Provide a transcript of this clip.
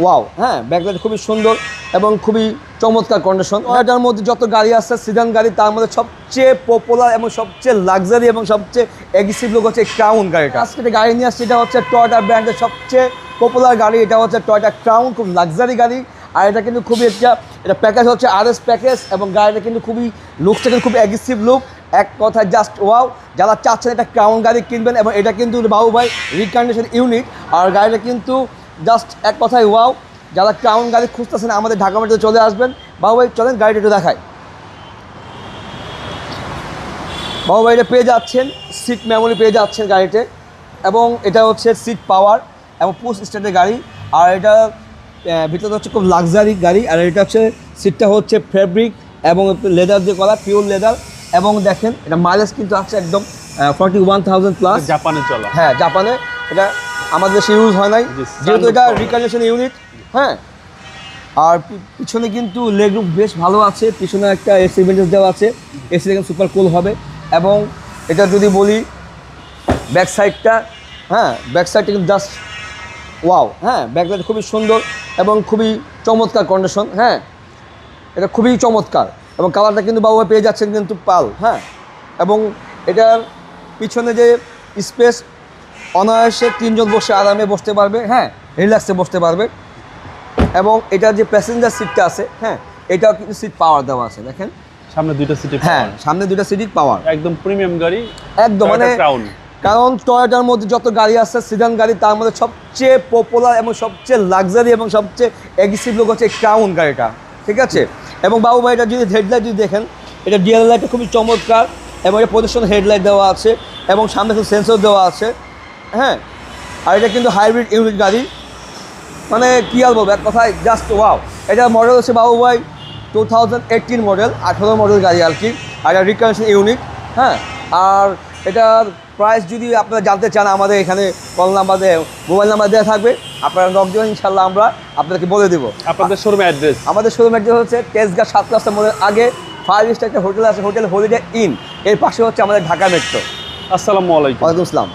Wow হ্যাঁ backlight খুবই সুন্দর এবং খুবই চমৎকার কন্ডিশন এটার মধ্যে যত গাড়ি আসছে সিডান গাড়ি, তার মধ্যে সবচেয়ে পপুলার এবং সবচেয়ে লাক্সারি এবং সবচেয়ে এগ্রেসিভ লোক হচ্ছে ক্রাউন গাড়িটা। আজকে গাড়ি নিয়ে আসছে, এটা হচ্ছে টয়টা ব্র্যান্ডের সবচেয়ে পপুলার গাড়ি, এটা হচ্ছে টয়টা ক্রাউন খুব লাক্সারি গাড়ি। আর এটা কিন্তু খুবই একটা, এটা প্যাকেজ হচ্ছে আর এস প্যাকেজ এবং গাড়িটা কিন্তু খুবই লুকসটা কিন্তু খুব অ্যাগ্রেসিভ লুক এক কথায় জাস্ট ওয়াও যারা চাচ্ছেন এটা ক্রাউন গাড়ি কিনবেন এবং এটা কিন্তু বাবু ভাই রিকন্ডিশন ইউনিট আর গাড়িটা কিন্তু জাস্ট এক কথায় ওয়াও যারা ক্রাউন গাড়ি খুঁজতেছেন আমাদের ঢাকা মেট্রো চলে আসবেন। বাবু ভাই চলেন গাড়িটা একটু দেখায় বাবু ভাই এটা পেয়ে যাচ্ছেন সিট মেমোরি পেয়ে যাচ্ছেন গাড়িতে। এবং এটা হচ্ছে সিট পাওয়ার এবং পুশ স্ট্যান্ডের গাড়ি। আর এটা ভিতরে হচ্ছে খুব লাক্সারি গাড়ি। আর এটা হচ্ছে সিটটা হচ্ছে ফেব্রিক এবং লেদার দিয়ে করা পিওর লেদার এবং দেখেন এটা মাইলেজ কিন্তু আছে একদম ফর্টি ওয়ান থাউজেন্ড প্লাস জাপানে চলা। হ্যাঁ জাপানে। এটা আমাদের দেশে ইউজ হয় নাই। যেহেতু এটা রিকন্ডিশন ইউনিট হ্যাঁ? আর পিছনে কিন্তু লেগ রুম বেশ ভালো আছে পিছনে একটা এসি ভেন্টেজ দেওয়া আছে। এসি দেখেন সুপার কুল হবে। এবং এটা যদি বলি ব্যাক সাইডটা হ্যাঁ? ব্যাক সাইডটা কিন্তু জাস্ট ওয়াও হ্যাঁ? ব্যাকলাইট খুবই সুন্দর এবং খুবই চমৎকার কন্ডিশন হ্যাঁ? এটা খুবই চমৎকার। এবং কালারটা কিন্তু বাবু পেয়ে যাচ্ছেন কিন্তু পাল হ্যাঁ? এবং এটার পিছনে যে স্পেস অনায়াসে তিনজন বসে আরামে বসতে পারবে হ্যাঁ রিল্যাক্সে বসতে পারবে। এবং এটার যে প্যাসেঞ্জার সিটটা আছে হ্যাঁ এটাও কিন্তু সিট পাওয়ার দেওয়া আছে দেখেন। সামনে দুইটা সিটি হ্যাঁ সামনে দুইটা সিট পাওয়ার একদম প্রিমিয়াম গাড়ি একদম মানে কারণ টয়োটার মধ্যে যত গাড়ি আছে সিডান গাড়ি তার মধ্যে সবচেয়ে পপুলার এবং সবচেয়ে লাক্সারি এবং সবচেয়ে এগ্রেসিভ লোক হচ্ছে ক্রাউন গাড়িটা ঠিক আছে? এবং বাবু ভাই এটা যদি হেডলাইট যদি দেখেন এটা ডিএল লাইটটা খুবই চমৎকার এবং এটা প্রদর্শন হেডলাইট দেওয়া আছে এবং সামনে সেন্সর দেওয়া আছে। হ্যাঁ আর এটা কিন্তু হাইব্রিড ইউনিট গাড়ি। মানে কী আর বলব এক কথায় জাস্ট ওয়াও এটা মডেল হচ্ছে বাবু ভাই টু থাউজেন্ড এইটিন মডেল আঠেরো মডেল গাড়ি আর কি আর এটা রিকনেকশন ইউনিট হ্যাঁ। আর এটার প্রাইস যদি আপনারা জানতে চান আমাদের এখানে কল নাম্বার দেয় মোবাইল নাম্বার দেওয়া থাকবে। আপনারা নক দেবেন ইনশাল্লাহ আমরা আপনাদেরকে বলে দেবো। আপনাদের শোরুম অ্যাড্রেস আমাদের শোরুম অ্যাড্রেস হচ্ছে তেজগাঁ সাত রাস্তা মোড়ের আগে ফাইভ স্টার একটা হোটেল আছে হোটেল হলিডে ইন এর পাশে হচ্ছে আমাদের ঢাকা মেট্রো আসসালামু আলাইকুম। ওয়ালাইকুম আসসালাম।